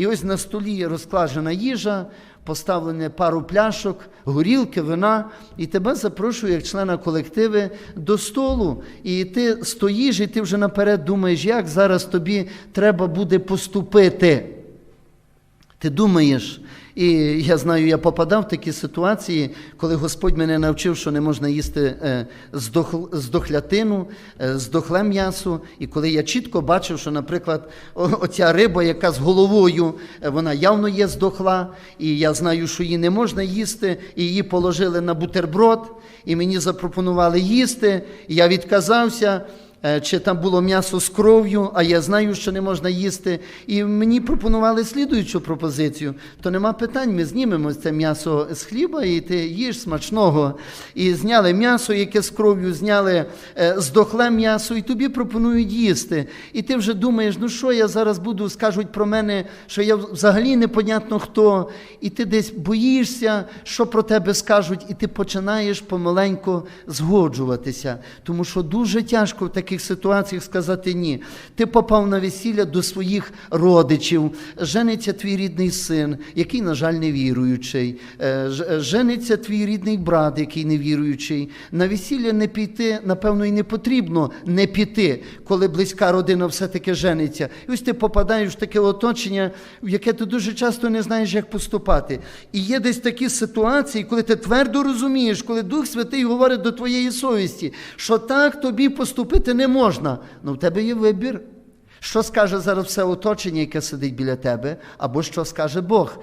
І ось на столі розкладена їжа, поставлене пару пляшок, горілки, вина, і тебе запрошую як члена колективи до столу. І ти стоїш, і ти вже наперед думаєш, як зараз тобі треба буде поступити. Ти думаєш, і я знаю, я попадав в такі ситуації, коли Господь мене навчив, що не можна їсти е, здох, здохлятину, е, здохле м'ясо. І коли я чітко бачив, що, наприклад, оця риба, яка з головою, е, вона явно є здохла, і я знаю, що її не можна їсти, і її положили на бутерброд, і мені запропонували їсти, і я відказався. Е, чи там було м'ясо з кров'ю, а я знаю, що не можна їсти. І мені пропонували слідуючу пропозицію. То нема питань, ми знімемо це м'ясо з хліба, і ти їж смачного. І зняли м'ясо, яке з кров'ю, зняли е, здохле м'ясо, і тобі пропонують їсти. І ти вже думаєш, ну що я зараз буду, скажуть про мене, що я взагалі непонятно хто. І ти десь боїшся, що про тебе скажуть, і ти починаєш помаленьку згоджуватися. Тому що дуже тяжко в таких ситуаціях сказати ні. Ти попав на весілля до своїх родичів, жениться твій рідний син, який, на жаль, не віруючий, Е, е, жениться твій рідний брат, який не віруючий. На весілля не піти, напевно, і не потрібно не піти, коли близька родина все-таки жениться. І ось ти попадаєш в таке оточення, в яке ти дуже часто не знаєш, як поступати. І є десь такі ситуації, коли ти твердо розумієш, коли Дух Святий говорить до твоєї совісті, що так тобі поступити не можна. Ну в тебе є вибір. Що скаже зараз все оточення, яке сидить біля тебе, або що скаже Бог?